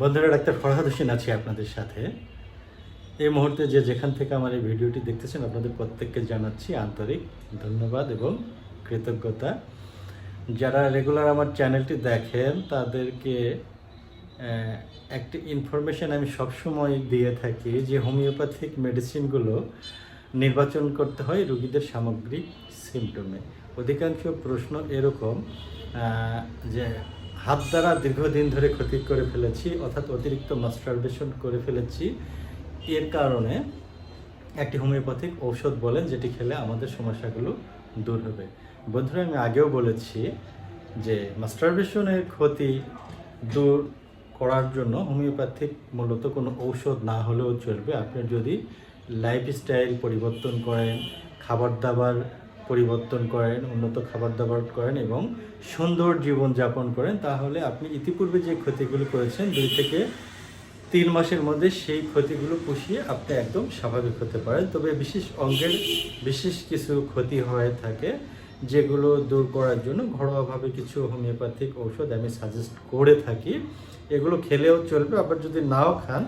বন্ধুরা, ডাক্তার ফরহাদ হোসেন আছি আপনাদের সাথে। এই মুহূর্তে যে যেখান থেকে আমার এই ভিডিওটি দেখতেছেন, আপনাদের প্রত্যেককে জানাচ্ছি আন্তরিক ধন্যবাদ এবং কৃতজ্ঞতা। যারা রেগুলার আমার চ্যানেলটি দেখেন, তাদেরকে একটি ইনফরমেশন আমি সবসময় দিয়ে থাকি যে হোমিওপ্যাথিক মেডিসিনগুলো নির্বাচন করতে হয় রুগীদের সামগ্রিক সিমটমে অধিকাংশ প্রশ্ন এরকম যে হাত দ্বারা দীর্ঘদিন ধরে ক্ষতি করে ফেলেছি, অর্থাৎ অতিরিক্ত মাস্টারবেশন করে ফেলেছি। এর কারণে একটি হোমিওপ্যাথিক ঔষধ বলেন যেটি খেলে আমাদের সমস্যাগুলো দূর হবে। বন্ধুরা, আমি আগেও বলেছি যে মাস্টারবেশনের ক্ষতি দূর করার জন্য হোমিওপ্যাথিক মূলত কোনো ঔষধ না হলেও চলবে। আপনি যদি লাইফস্টাইল পরিবর্তন করেন, খাবার দাবার পরিবর্তন করেন, উন্নত খাবার দাবার করেন এবং সুন্দর জীবনযাপন করেন, তাহলে আপনি ইতিপূর্বে যে ক্ষতিগুলো করেছেন, দুই থেকে তিন মাসের মধ্যে সেই ক্ষতিগুলো পুষিয়ে আপনি একদম স্বাভাবিক হতে পারেন। তবে বিশেষ অঙ্গের বিশেষ কিছু ক্ষতি হয়ে থাকে, যেগুলো দূর করার জন্য ঘরোয়াভাবে কিছু হোমিওপ্যাথিক ঔষধ আমি সাজেস্ট করে থাকি। এগুলো খেলেও চলবে, আবার যদি নাও খান,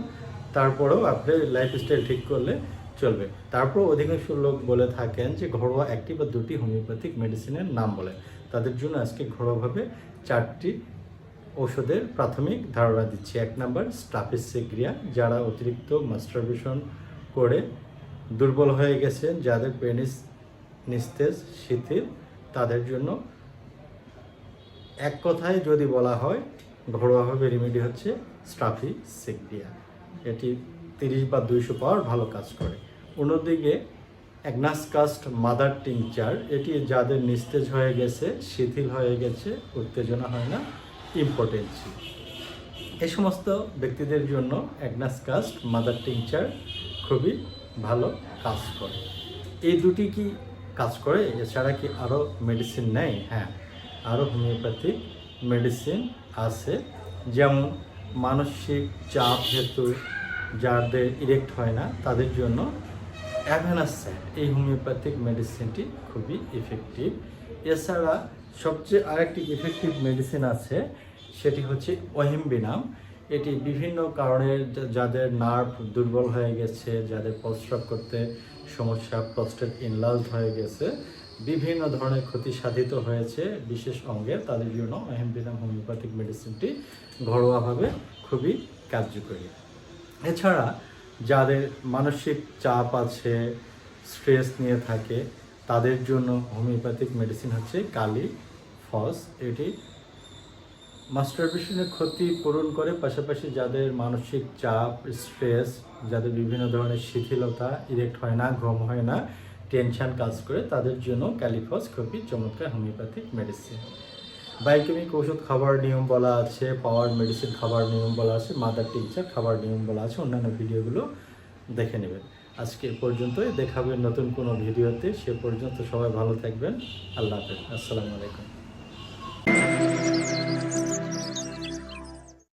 তারপরেও আপনি লাইফস্টাইল ঠিক করলে চলবে। তারপর অধিকাংশ লোক বলে থাকেন যে ঘরোয়া একটি বা দুটি হোমিওপ্যাথিক মেডিসিনের নাম বলে। তাদের জন্য আজকে ঘরোয়াভাবে চারটি ওষুধের প্রাথমিক ধারণা দিচ্ছি। এক নাম্বার স্টাফিসেগ্রিয়া যারা অতিরিক্ত মাস্টারবেশন করে দুর্বল হয়ে গেছেন, যাদের পেনিস, নিস্তেজ, শিথিল, তাদের জন্য এক কথায় যদি বলা হয়, ঘরোয়াভাবে রেমেডি হচ্ছে স্টাফি সেগ্রিয়া এটি তিরিশ বা দুইশো পাওয়ার ভালো কাজ করে। অন্যদিকে অ্যাগনাসকাস্ট মাদার টিংচার এটি যাদের নিস্তেজ হয়ে গেছে, শিথিল হয়ে গেছে, উত্তেজনা হয় না ইম্পর্টেন্সি এই সমস্ত ব্যক্তিদের জন্য অ্যাগনাসকাস্ট মাদার টিংচার খুবই ভালো কাজ করে। এই দুটি কি কাজ করে? এছাড়া কি আরও মেডিসিন নেই হ্যাঁ আরও হোমিওপ্যাথিক মেডিসিন আছে। যেমন মানসিক চাপ হেতু, যাদের ইরেক্ট হয় না, তাদের জন্য অ্যাভেনাসাইড এই হোমিওপ্যাথিক মেডিসিনটি খুবই ইফেক্টিভ এছাড়া সবচেয়ে আরেকটি ইফেক্টিভ মেডিসিন আছে, সেটি হচ্ছে ওহিমবিনাম। এটি বিভিন্ন কারণে যাদের নার্ভ দুর্বল হয়ে গেছে, যাদের প্রস্রাব করতে সমস্যা প্রস্টেট ইনলার্জ হয়ে গেছে, বিভিন্ন ধরনের ক্ষতি সাধিত হয়েছে, বিশেষ অঙ্গে তাদের জন্য ওহিমবিনাম হোমিওপ্যাথিক মেডিসিনটি ঘরোয়াভাবে খুবই কার্যকরী। এছাড়া যাদের মানসিক চাপ আছে স্ট্রেস নিয়ে থাকে, তাদের জন্য হোমিওপ্যাথিক মেডিসিন হচ্ছে কালি, ফস, এটি মাস্টারবেশনের ক্ষতি পূরণ করে। পাশাপাশি যাদের মানসিক চাপ স্ট্রেস যাদের বিভিন্ন ধরনের শিথিলতা ইরেক্ট হয় না, ঘুম হয় না টেনশান কাজ করে, তাদের জন্য ক্যালিফস খুবই চমৎকার হোমিওপ্যাথিক মেডিসিন বায়োকেমিক ওষুধ খাবার নিয়ম বলা আছে পাওয়ার মেডিসিন খাবার নিয়ম বলা আছে মাদার টিচার খাবার নিয়ম বলা আছে, অন্যান্য ভিডিওগুলো দেখে নেবেন। আজকে পর্যন্তই দেখাবেন নতুন কোনো ভিডিওতে, সে পর্যন্ত সবাই ভালো থাকবেন, আল্লাহ হাফেজ, আসসালামু আলাইকুম।